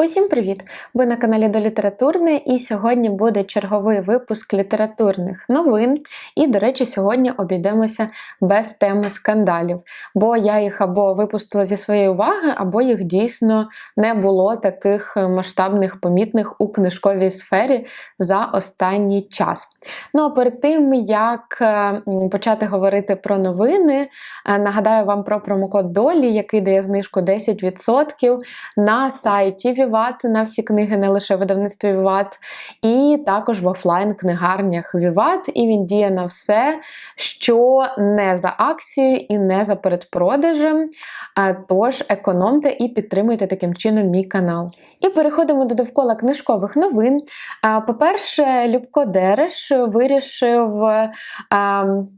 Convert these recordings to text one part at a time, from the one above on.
Усім привіт! Ви на каналі до Літературне, і сьогодні буде черговий випуск літературних новин. І, до речі, сьогодні обійдемося без теми скандалів, бо я їх або випустила зі своєї уваги, або їх дійсно не було таких масштабних, помітних у книжковій сфері за останній час. Ну а перед тим, як е, почати говорити про новини, е, нагадаю вам про промокод Долі, який дає знижку 10% на сайті Віват на всі книги, не лише видавництво Віват, і також в офлайн-книгарнях Віват. І він діє на все, що не за акцією і не за передпродажем. Тож економте і підтримуйте таким чином мій канал. І переходимо до довкола книжкових новин. По-перше, Любко Дереш вирішив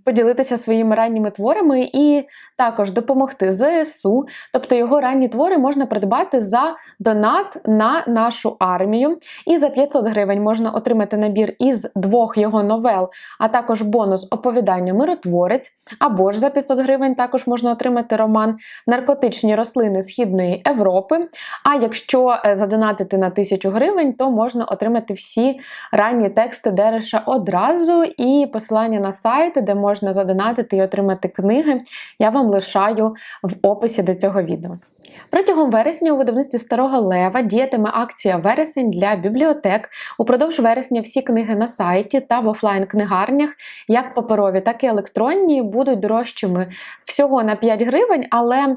поділитися своїми ранніми творами і також допомогти ЗСУ. Тобто його ранні твори можна придбати за донат на нашу армію. І за 500 гривень можна отримати набір із двох його новел, а також бонус оповідання Миротворець. Або ж за 500 гривень також можна отримати роман Наркотичні рослини Східної Європи. А якщо е, задонатити на 1000 гривень, то можна отримати всі ранні тексти Дереша одразу. І посилання на сайт, де можна задонатити і отримати книги, я вам лишаю в описі до цього відео. Протягом вересня у видавництві Старого Лева діятиме акція Вересень для бібліотек. Упродовж вересня всі книги на сайті та в офлайн-книгарнях, як паперові, так і електронні, будуть дорожчими всього на 5 гривень, але е,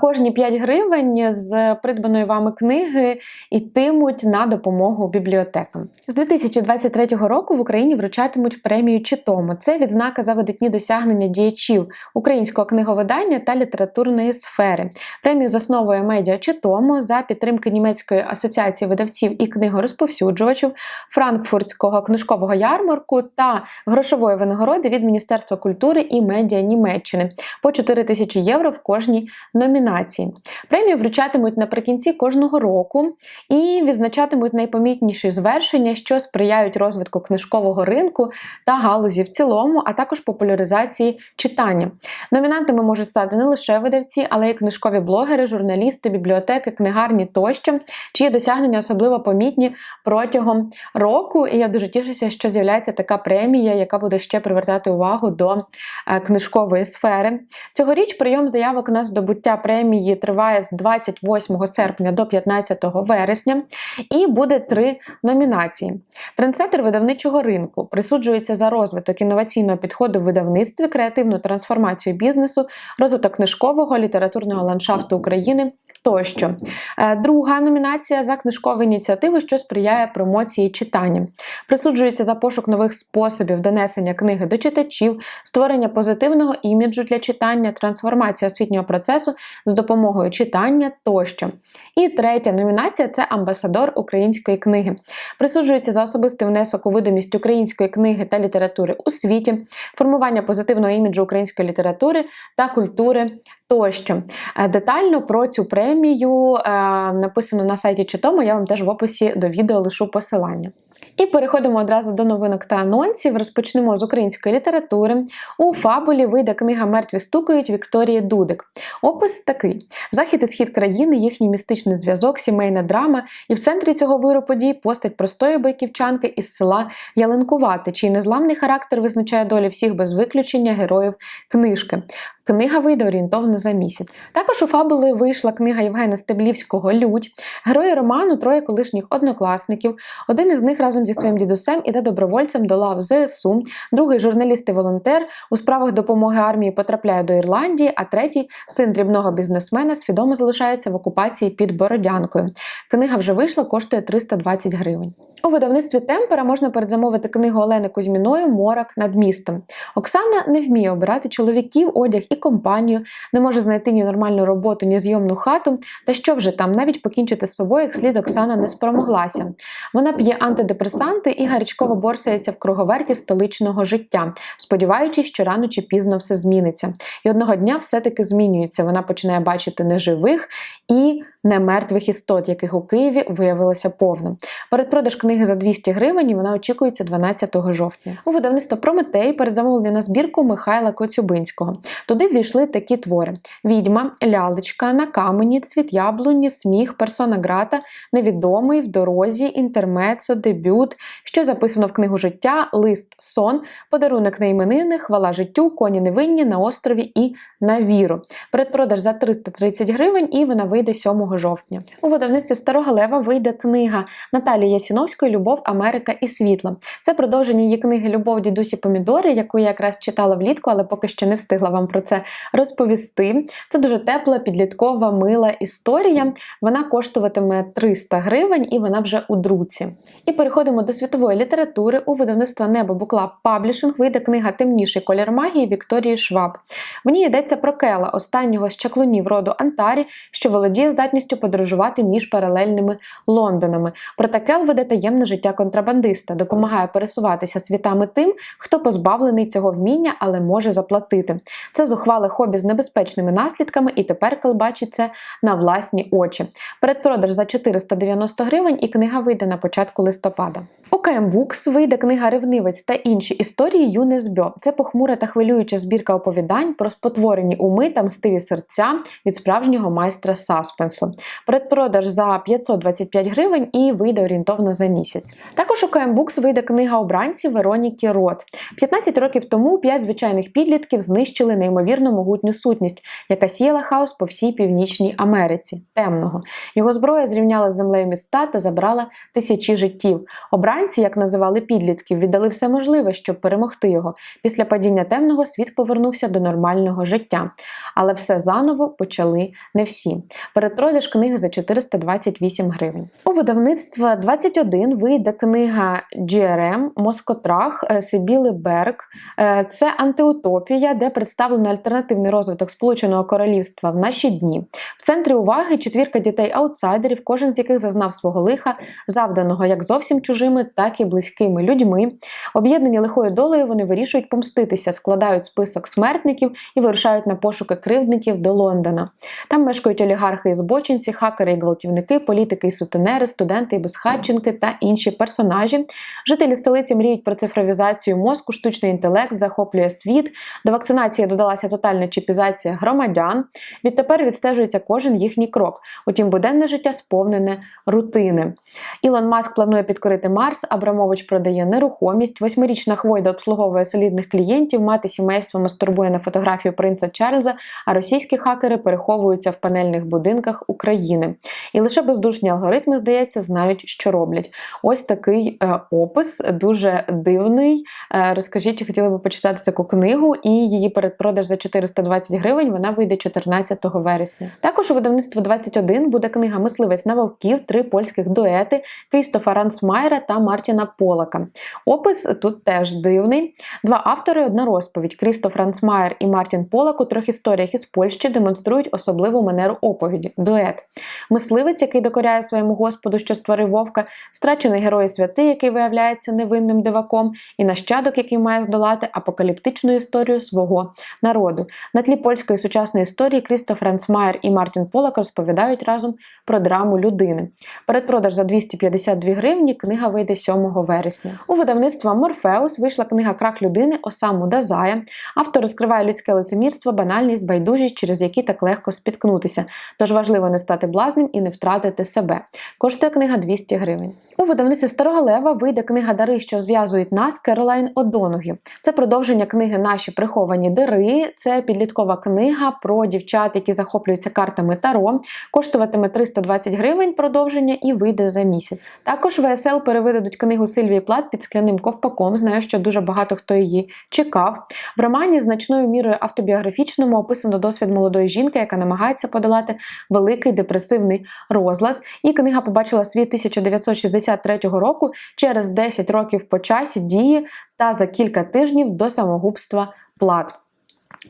кожні 5 гривень з придбаної вами книги йтимуть на допомогу бібліотекам. З 2023 року в Україні вручатимуть премію Читому. Це відзнака за видатні досягнення діячів українського книговидання та літературної сфери. Премію засновує медіа Читому за підтримки німецької асоціації видавців і книгорозповсюджувачів, Франкфуртського книжкового ярмарку та грошової винагороди від Міністерства культури і медіа Німеччини по 4 тисячі євро в кожній номінації. Премію вручатимуть наприкінці кожного року і відзначатимуть найпомітніші звершення, що сприяють розвитку книжкового ринку та галузі в цілому, а також популяризації читання. Номінантами можуть стати не лише видавці, але й книжкові блогери, журналісти, бібліотеки, книгарні тощо, чиї досягнення особливо помітні протягом року. І я дуже тішуся, що з'являється така премія, яка буде ще привертати увагу до е, книжкової сфери. Цьогоріч прийом заявок на здобуття премії триває з 28 серпня до 15 вересня, і буде три номінації. Трендсеттер видавничого ринку присуджується за розвиток інноваційного підходу в видавництві, креативну трансформацію бізнесу, розвиток книжкового літературного ландшафту України тощо. Е, друга номінація за книжкові ініціативи, що сприяє промоції читання. Присуджується за пошук нових способів донесення книги до читачів, створення позитивного іміджу для читання, трансформація освітнього процесу з допомогою читання тощо. І третя номінація це амбасадор української книги. Присуджується за особистий внесок у видимість української книги та літератури у світі, формування позитивного іміджу української літератури та культури тощо. Е, детально про цю премію е, написано на сайті Читому, я вам теж в описі до відео лишу посилання. І переходимо одразу до новинок та анонсів. Розпочнемо з української літератури. У фабулі вийде книга Мертві стукають Вікторії Дудик. Опис такий: захід і схід країни, їхній містичний зв'язок, сімейна драма, і в центрі цього виру подій постать простої бойківчанки із села Ялинкувати, чий незламний характер визначає долі всіх без виключення героїв книжки. Книга вийде орієнтовно за місяць. Також у фабули вийшла книга Євгена Стеблівського Людь. Герої роману троє колишніх однокласників. Один із них разом зі своїм дідусем іде добровольцем до лав ЗСУ, другий журналіст і волонтер у справах допомоги армії потрапляє до Ірландії, а третій син дрібного бізнесмена свідомо залишається в окупації під Бородянкою. Книга вже вийшла, коштує 320 гривень. У видавництві Темпера можна передзамовити книгу Олени Кузьміної Морок над містом. Оксана не вміє обирати чоловіків, одяг і компанію, не може знайти ні нормальну роботу, ні зйомну хату. Та що вже там, навіть покінчити з собою, як слід Оксана не спромоглася. Вона п'є антидепресанти і гарячково борсається в круговерті столичного життя, сподіваючись, що рано чи пізно все зміниться. І одного дня все-таки змінюється. Вона починає бачити неживих і немертвих істот, яких у Києві виявилося повно. Передпродаж книги за 200 гривень і вона очікується 12 жовтня. У видавництво Прометей передзамовлення на збірку Михайла Коцюбинського. Туди ввійшли такі твори: Відьма, лялечка, на камені, цвіт яблуні, сміх, персона грата, невідомий, в дорозі, інтермецо, дебют, що записано в книгу життя, лист, сон, подарунок на іменини, хвала життю, коні невинні на острові і на віру. Передпродаж за 330 гривень і вона вийде 7 жовтня. У видавництві Старого Лева вийде книга Наталії Ясіновської Любов, Америка і світло. Це продовження її книги Любов, дідусі помідори, яку я якраз читала влітку, але поки що не встигла вам про це розповісти. Це дуже тепла, підліткова, мила історія. Вона коштуватиме 300 гривень і вона вже у друці. І переходимо до світової літератури. У видавництва Небо Букла Паблішинг вийде книга Темніший колір магії Вікторії Шваб. В ній йдеться про Кела, останнього з чаклунів роду Антарі, що володіє здатністю подорожувати між паралельними Лондонами. Проте Кел веде таємне життя контрабандиста, допомагає пересуватися світами тим, хто позбавлений цього вміння, але може заплатити. Це зухвале хобі з небезпечними наслідками, і тепер Кел бачить це на власні очі. Передпродаж за 490 гривень, і книга вийде на початку листопада. У КМ Букс вийде книга Ревнивець та інші історії Юне Збьо. Це похмура та хвилююча збірка оповідань про спотворені уми та мстиві серця від справжнього майстра саспенсу. Передпродаж за 525 гривень і вийде орієнтовно за місяць. Також у КМ Букс вийде книга обранці Вероніки Рот. 15 років тому п'ять звичайних підлітків знищили неймовірно могутню сутність, яка сіяла хаос по всій північній Америці. Темного його зброя зрівняла з землею міста та забрала тисячі життів. Обранці, як називали підлітків, віддали все можливе, щоб перемогти його. Після падіння темного світ повернувся до нормального життя. Але все заново почали не всі. Передпродаж книги за 428 гривень. У видавництва 21 вийде книга GRM Москотрах е, Сибіли Берг. Е, Це антиутопія, де представлено альтернативний розвиток Сполученого Королівства в наші дні. В центрі уваги четвірка дітей-аутсайдерів, кожен з яких зазнав свого лиха, завданого як зовсім чужими, так і близькими людьми. Об'єднані лихою долею, вони вирішують помститися, складають список смертників і вирушають на пошуки кривдників до Лондона. Там мешкають олігархи і збочинці, хакери і гвалтівники, політики і сутенери, студенти і безхатченки та інші персонажі. Жителі столиці мріють про цифровізацію мозку, штучний інтелект захоплює світ. До вакцинації додалася тотальна чіпізація громадян. Відтепер відстежується кожен їхній крок. Утім, буденне життя сповнене рутини. Ілон Маск планує підкорити Марс, Абрамович продає нерухомість. Восьмирічна Хвойда обслуговує солідних клієнтів, мати сімейство мастурбує на фотографію принца Чарльза, а російські хакери переховуються в панельних будинках України. І лише бездушні алгоритми, здається, знають, що роблять. Ось такий е, опис, дуже дивний. Е, розкажіть, чи хотіли би почитати таку книгу, і її передпродаж за 420 гривень вона вийде 14 вересня. Також у видавництво 21 буде книга Мисливець на вовків, три польських дуети Крістофа Рансмайера та Мартіна Полака. Опис тут теж дивний. Два автори, одна розповідь. Крістоф Рансмайер і Мартін Полак у трьох історіях із Польщі демонструють особливу манеру оповіді дует. Мисливець, який докоряє своєму господу, що створив вовка, страчений герой святий, який виявляється невинним диваком, і нащадок, який має здолати апокаліптичну історію свого народу. На тлі польської сучасної історії Крістоф Рансмайер і Мартін Полак розповідають разом про драму людини. Передпродаж за 252 гривні книга вийде 7 вересня. У видавництва Морфеус вийшла книга Крах людини Осаму Дазая. Автор розкриває людське лицемірство, банальність, байдужість, через які так легко спіткнутися. Тож важливо не стати блазнем і не втратити себе. Коштує книга 200 гривень. У видавництві Старого Лева вийде книга Дари, що зв'язують нас Керолайн Одоногі. Це продовження книги Наші приховані дари. Це підліткова книга про дівчат, які захоплюються картами Таро. Коштуватиме 320 гривень продовження і вийде за місяць. Також ВСЛ перевидадуть книгу Сильвії Плат під скляним ковпаком. Знаю, що дуже багато хто її чекав. В романі значною мірою автобіографічному описано досвід молодої жінки, яка намагається подолати великий депресивний розлад. І книга побачила світ 1963 року через 10 років по часі дії та за кілька тижнів до самогубства Плат.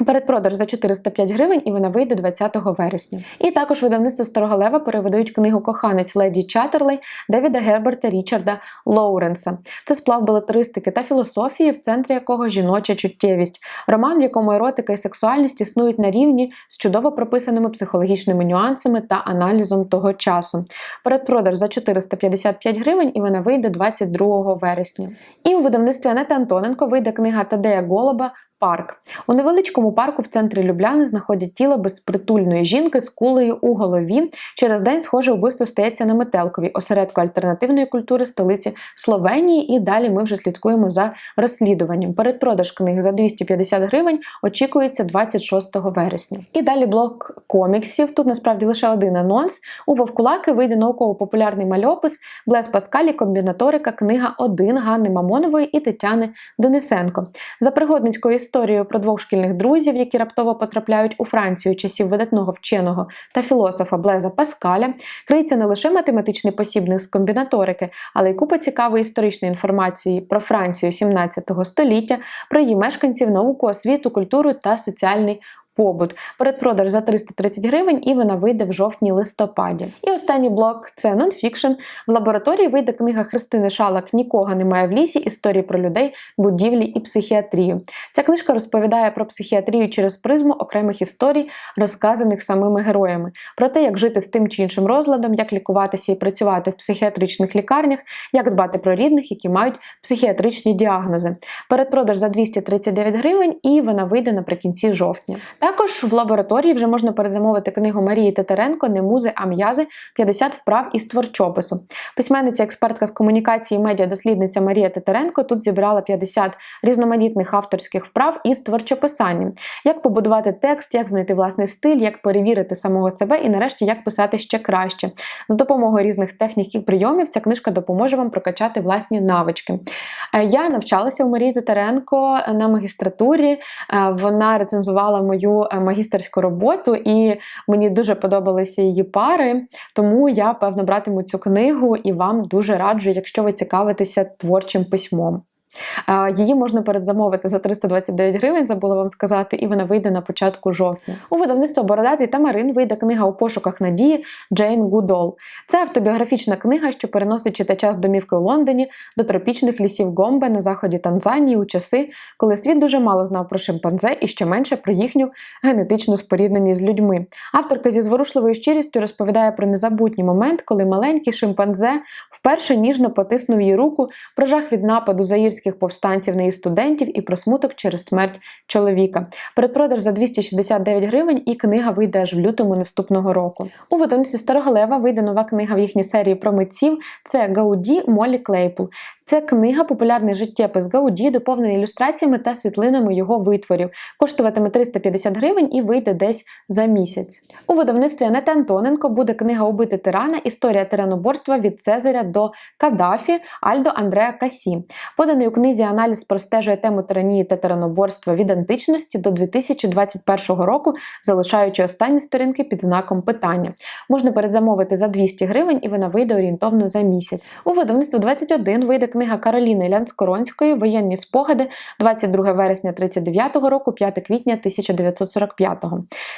Передпродаж за 405 гривень і вона вийде 20 вересня. І також видавництво Старого Лева переведають книгу Коханець Леді Чаттерлей Девіда Герберта Річарда Лоуренса. Це сплав балетристики та філософії, в центрі якого жіноча чуттєвість. Роман, в якому еротика і сексуальність існують на рівні з чудово прописаними психологічними нюансами та аналізом того часу. Передпродаж за 455 гривень і вона вийде 22 вересня. І у видавництві Анети Антоненко вийде книга Тадея Голоба Парк у невеличкому парку в центрі Любляни знаходять тіло безпритульної жінки з кулею у голові. Через день схоже вбивство стається на метелкові, осередку альтернативної культури столиці Словенії. І далі ми вже слідкуємо за розслідуванням. Передпродаж книг за 250 гривень очікується 26 вересня. І далі блок коміксів. Тут насправді лише один анонс. У Вовкулаки вийде науково-популярний мальопис Блес Паскалі, комбінаторика, книга 1 Ганни Мамонової і Тетяни Денисенко. За пригодницькою історією історію про двох шкільних друзів, які раптово потрапляють у Францію часів видатного вченого та філософа Блеза Паскаля, криється не лише математичний посібник з комбінаторики, але й купа цікавої історичної інформації про Францію 17 століття, про її мешканців, науку, освіту, культуру та соціальний побут. Передпродаж за 330 гривень, і вона вийде в жовтні-листопаді. І останній блок це нонфікшн. В лабораторії вийде книга Христини Шалак Нікого немає в лісі. Історії про людей, будівлі і психіатрію. Ця книжка розповідає про психіатрію через призму окремих історій, розказаних самими героями, про те, як жити з тим чи іншим розладом, як лікуватися і працювати в психіатричних лікарнях, як дбати про рідних, які мають психіатричні діагнози. Передпродаж за 239 гривень, і вона вийде наприкінці жовтня. Також в лабораторії вже можна передзамовити книгу Марії Тетеренко Не музи, а м'язи 50 вправ із творчопису. Письменниця, експертка з комунікації, медіадослідниця Марія Тетеренко тут зібрала 50 різноманітних авторських вправ із творчописанням. Як побудувати текст, як знайти власний стиль, як перевірити самого себе і, нарешті, як писати ще краще. За допомогою різних технік і прийомів ця книжка допоможе вам прокачати власні навички. Е, я навчалася у Марії Тетеренко на магістратурі. Е, вона рецензувала мою Е, магістерську роботу, і мені дуже подобалися її пари. Тому я певно братиму цю книгу і вам дуже раджу, якщо ви цікавитеся творчим письмом. Її можна передзамовити за 329 гривень, забула вам сказати, і вона вийде на початку жовтня. У видавництво Бородатий та Марин вийде книга у пошуках надії Джейн Гудол. Це автобіографічна книга, що переносить читача з домівки у Лондоні до тропічних лісів Гомбе на заході Танзанії у часи, коли світ дуже мало знав про шимпанзе і ще менше про їхню генетичну спорідненість з людьми. Авторка зі зворушливою щирістю розповідає про незабутній момент, коли маленький шимпанзе вперше ніжно потиснув її руку, про жах від нападу заїрських українських повстанців на її студентів і про смуток через смерть чоловіка. Передпродаж за 269 гривень, і книга вийде аж в лютому наступного року. У видавництві Старого Лева вийде нова книга в їхній серії про митців. Це Гауді Молі Клейпул. Це книга Популярний життєпис Гауді, доповнений ілюстраціями та світлинами його витворів. Коштуватиме 350 гривень і вийде десь за місяць. У видавництві Анети Антоненко буде книга Убити тирана. Історія тираноборства від Цезаря до Кадафі Альдо Андреа Касі. Поданий книзі аналіз простежує тему тиранії та тираноборства від античності до 2021 року, залишаючи останні сторінки під знаком питання. Можна передзамовити за 200 гривень, і вона вийде орієнтовно за місяць. У видавництві 21 вийде книга Кароліни Лянскоронської Воєнні спогади 22 вересня 39 року, 5 квітня 1945.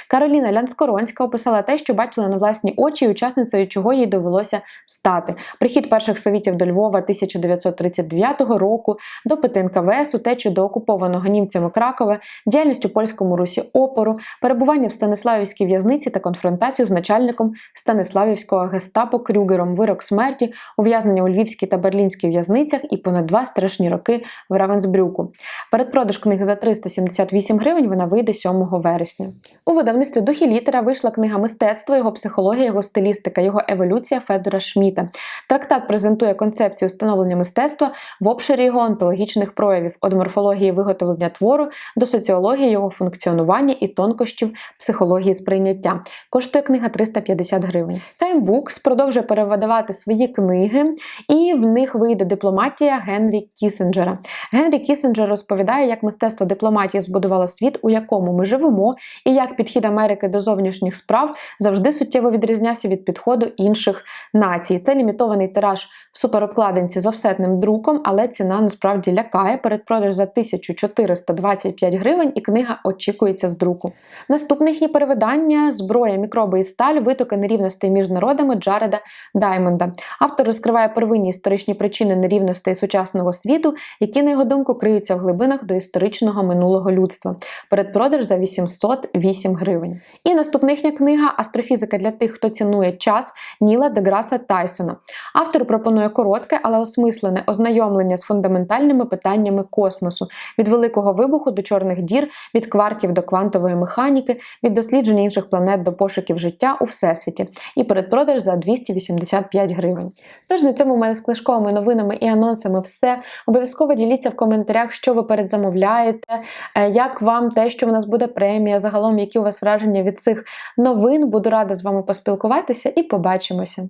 Кароліна Лянскоронська описала те, що бачила на власні очі, учасницею чого їй довелося стати. Прихід перших совітів до Львова 1939 року, допити НКВС, утечу до окупованого німцями Кракова, діяльність у польському русі опору, перебування в Станиславівській в'язниці та конфронтацію з начальником Станиславівського гестапо Крюгером, вирок смерті, ув'язнення у Львівській та Берлінській в'язницях і понад два страшні роки в Равенсбрюку. Передпродаж книги за 378 гривень вона вийде 7 вересня. У видавництві духі літера вийшла книга мистецтво, його психологія, його стилістика, його еволюція Федора Шміта. Трактат презентує концепцію становлення мистецтва в обширі його онтологічних проявів від морфології виготовлення твору до соціології його функціонування і тонкощів психології сприйняття. Коштує книга 350 гривень. Books продовжує перевидавати свої книги, і в них вийде дипломатія Генрі Кісінджера. Генрі Кісінджер розповідає, як мистецтво дипломатії збудувало світ, у якому ми живемо, і як підхід Америки до зовнішніх справ завжди суттєво відрізнявся від підходу інших націй. Це лімітований тираж в суперобкладинці з офсетним друком, але ціна насправді лякає. Передпродаж за 1425 гривень, і книга очікується з друку. Наступне їхнє перевидання зброя, мікроби і сталь, витоки нерівностей між народами Джареда Даймонда. Автор розкриває первинні історичні причини нерівностей сучасного світу, які, на його думку, криються в глибинах до історичного минулого людства. Передпродаж за 808 гривень. І наступна їхня книга Астрофізика для тих, хто цінує час Ніла Деграса Тайсона. Автор пропонує коротке, але осмислене ознайомлення з фундаментальними питаннями космосу від великого вибуху до чорних дір, від кварків до квантової механіки, від дослідження інших планет до пошуків життя у всесвіті. І передпродаж за 285 гривень. Тож на цьому в мене з книжковими новинами і анонсами все. Обов'язково діліться в коментарях, що ви передзамовляєте, е, як вам те, що в нас буде премія, загалом, які у вас враження від цих новин. Буду рада з вами поспілкуватися і побачимося.